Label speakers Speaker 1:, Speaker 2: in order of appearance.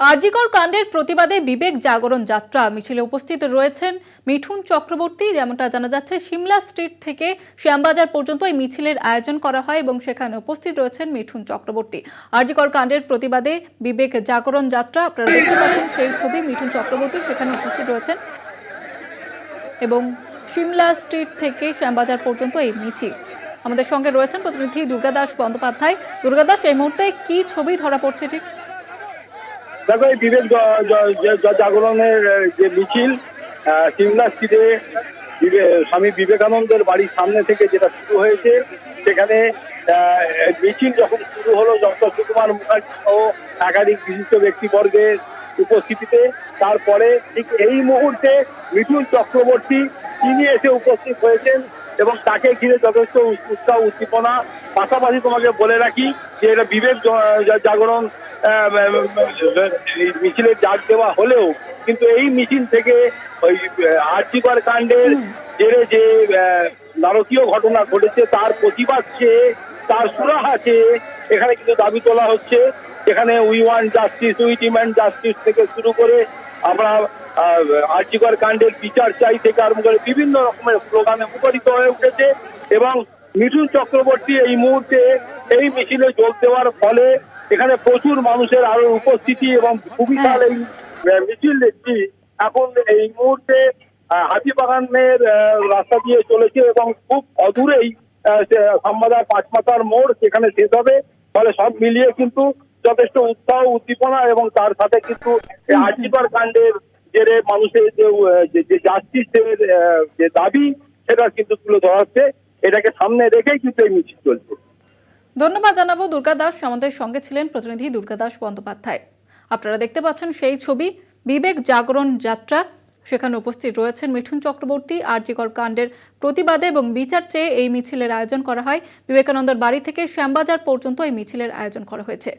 Speaker 1: আরজিকর কাণ্ডের প্রতিবাদে বিবেক জাগরণ যাত্রা। মিছিলে উপস্থিত রয়েছেন মিঠুন চক্রবর্তী, যেমনটা জানা যাচ্ছে সিমলা স্ট্রিট থেকে শ্যামবাজার পর্যন্ত এই মিছিলের আয়োজন করা হয় এবং সেখানে উপস্থিত রয়েছেন মিঠুন চক্রবর্তী। আরজিকর কাণ্ডের প্রতিবাদে বিবেক জাগরণ যাত্রা, আপনারা দেখতে পাচ্ছেন সেই ছবি, মিঠুন চক্রবর্তী সেখানে উপস্থিত রয়েছেন। এবং সিমলা স্ট্রিট থেকে শ্যামবাজার পর্যন্ত এই মিছিল। আমাদের সঙ্গে রয়েছেন প্রতিনিধি দুর্গাদাস বন্দ্যোপাধ্যায়। দুর্গাদাস এই মুহূর্তে কি ছবি ধরা পড়ছে ঠিক?
Speaker 2: দেখো, এই বিবেক জাগরণের যে মিছিল সিমলা স্ট্রিটে স্বামী বিবেকানন্দের বাড়ির সামনে থেকে যেটা শুরু হয়েছে, সেখানে মিছিল যখন শুরু হলো, ডক্টর সুকুমার মুখার্জি সহ একাধিক বিশিষ্ট ব্যক্তিবর্গের উপস্থিতিতে, তারপরে ঠিক এই মুহূর্তে মিঠুন চক্রবর্তী, তিনি এসে উপস্থিত হয়েছেন এবং তাকে ঘিরে যথেষ্ট উৎসাহ, উদ্দীপনা। পাশাপাশি তোমাকে বলে রাখি যে এটা বিবেক জাগরণ এই ডাক দেওয়া হলেও কিন্তু এই মিছিল থেকে ওই আর্যিকর কাণ্ডের জেরে যে নারকীয় ঘটনা ঘটেছে তার প্রতিবাদ চেয়ে তার সুরাহা চেয়ে এখানে কিন্তু দাবি তোলা হচ্ছে। এখানে we want justice we demand justice থেকে শুরু করে আমরা আর্যিকর কাণ্ডের বিচার চাই থেকে আরম্ভ করে বিভিন্ন রকমের স্লোগানে মুখরিত হয়ে উঠেছে এবং মিঠুন চক্রবর্তী এই মুহূর্তে এই মিছিলে যোগ দেওয়ার ফলে এখানে প্রচুর মানুষের আরও উপস্থিতি এবং সুবিশাল এই মিছিল দেখছি। এখন এই মুহূর্তে হাতিবাগানের রাস্তা দিয়ে চলেছে এবং খুব অদূরেই সাম্বাদার পাঁচমাথার মোড় সেখানে শেষ হবে। ফলে সব মিলিয়ে কিন্তু যথেষ্ট উৎসাহ উদ্দীপনা এবং তার সাথে কিন্তু আর্যিকর কাণ্ডের জেরে মানুষের যে যে- যে জাস্টিসের যে দাবি সেটা কিন্তু তুলে ধরা হচ্ছে। এটাকে সামনে রেখেই কিন্তু এই মিছিল চলছে।
Speaker 1: ধন্যবাদ জানাব দুর্গা দাস। আমাদের সঙ্গে ছিলেন প্রতিনিধি দুর্গা দাস বন্দ্যোপাধ্যায়। আপনারা দেখতে পাচ্ছেন সেই ছবি, বিবেক জাগরণ যাত্রা। সেখানে উপস্থিত রয়েছেন মিঠুন চক্রবর্তী আর আরজিকর কাণ্ডের প্রতিবাদে এবং বিচার চেয়ে এই মিছিলের আয়োজন করা হয়। বিবেকানন্দর বাড়ি থেকে শ্যামবাজার পর্যন্ত এই মিছিলের আয়োজন করা হয়েছে।